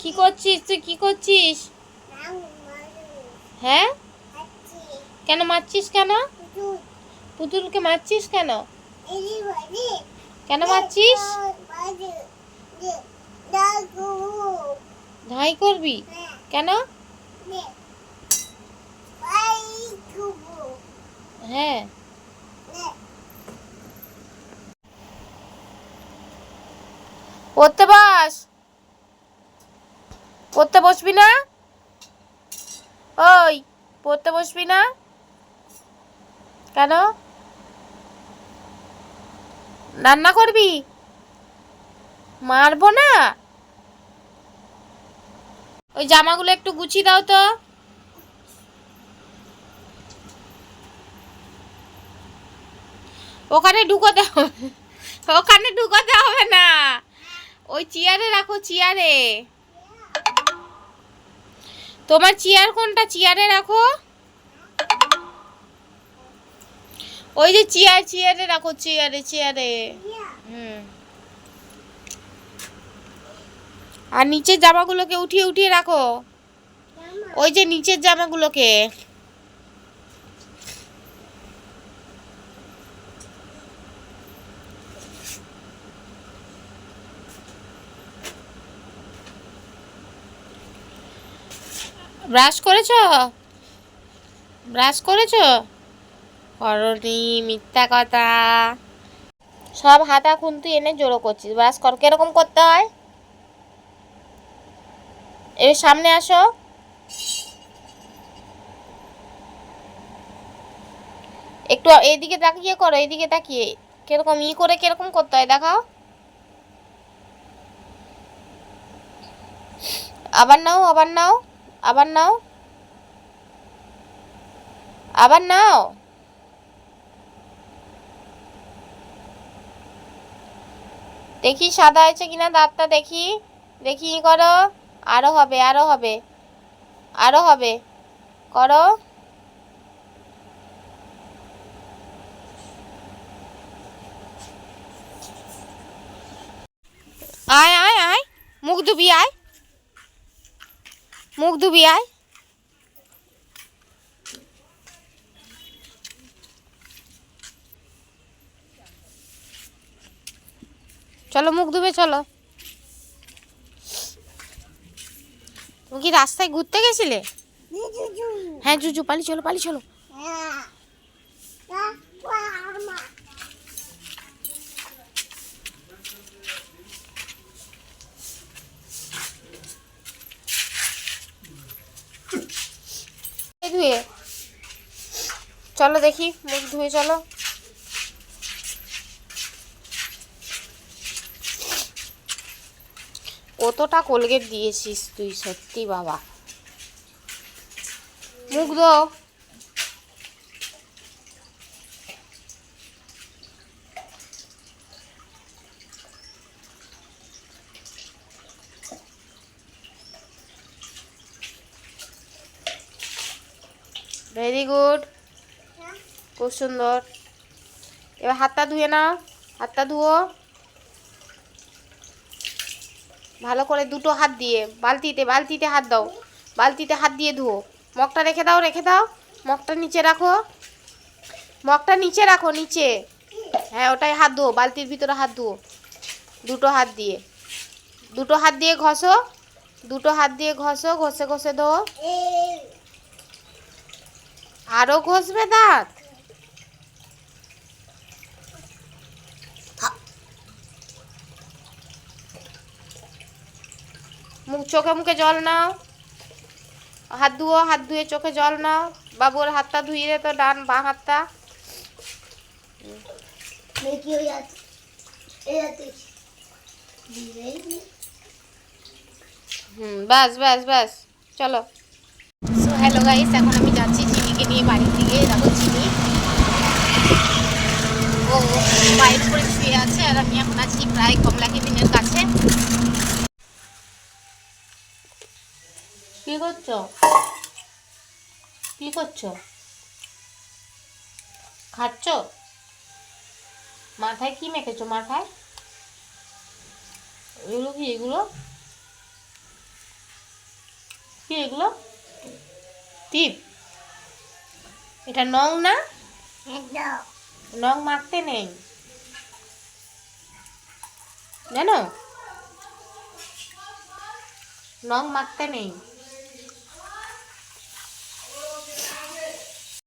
কি করছিস? তুই কি করছিস? হ্যাঁ? কেন মারছিস কেন? পুতুলকে মারছিস কেন? কেন মারছিস? ধাই করবি? কেন? হ্যাঁ। পড়তে বাস। পড়তে বসবি না? ওই, পড়তে বসবি না? কেন? রান্না করবি? মারবো না? ওই জামাগুলো একটু গুছিয়ে দাও তো। ওখানে ঢুকোতে হবে, ওখানে ঢুকোতে হবে না। ওই চেয়ারে রাখো, চেয়ারে। তোমার চেয়ার কোনটা? চেয়ারে রাখো। ওই যে চেয়ার চেয়ারে রাখো চেয়ারে চেয়ারে আর নিচের জামাগুলোকে উঠিয়ে উঠিয়ে রাখো। ওই যে নিচের জামাগুলোকে। ব্রাশ করেছ? ব্রাশ করেছ? করনি, মিথ্যা কথা। সব হাতা খুন্তি এনে জোড়ো করছিস। ব্রাশ কর, কীরকম করতে হয়? এর সামনে আসো। একটু এইদিকে তাকিয়ে করো, এইদিকে তাকিয়ে। কীরকম ই করে কীরকম করতে হয়, দেখাও। আবার নাও আবার নাও। আবার নাও। আবার নাও। দেখি সাদা হয়েছে কিনা দাঁতটা, দেখি দেখি করো। আরও হবে আরও হবে আরও হবে। করো। আয় আয় আয়। মুখ ধুবি, আয়। মুখ ধুবি আয়। চলো মুখ ধুবে চলো। তুমি কি রাস্তায় ঘুরতে গেছিলে? হ্যাঁ জুজু পালি চলো পালি চলো। ধুয়ে চলো দেখি মুখ ধুয়ে চলো। কতটা কোলগেট দিয়েছিস তুই সত্যি বাবা। মুখ দো ভেরি গুড খুব সুন্দর। এবার হাতটা ধুয়ে নাও। হাতটা ধুও ভালো করে দুটো হাত দিয়ে বালতিতে বালতিতে হাত দাও। বালতিতে হাত দিয়ে ধুও মগটা রেখে দাও রেখে দাও। মগটা নিচে রাখো। মগটা নিচে রাখো, নিচে। হ্যাঁ ওটাই হাত ধুও বালতির ভিতরে হাত ধুও দুটো হাত দিয়ে। দুটো হাত দিয়ে ঘষো। দুটো হাত দিয়ে ঘষো, ঘষে ঘষে ধো আরও ঘষবে দাঁত? মুখ চোখে মুখে জল নাও। হাত ধুও হাত ধুয়ে চোখে জল নাও। বাবুর হাতটা ধুয়ে দে তো ডান বাঁ হাতটা। হুম ব্যাস ব্যাস ব্যাস। চলো। সো হ্যালো গাইস এখন আমি যাচ্ছি ও বাইরে করে শুয়ে আছে আর আমি এখন আছি প্রায় কমলা কেবিনের কাছে। কি করছ? কি করছ? খাচ্ছ? মাথায় কি মেখেছো? মাথায়? এগুলো কি এগুলো? কি এগুলো? টিপ। এটা নং না? নং মাখতে নেই। জানো? নং মাখতে নেই।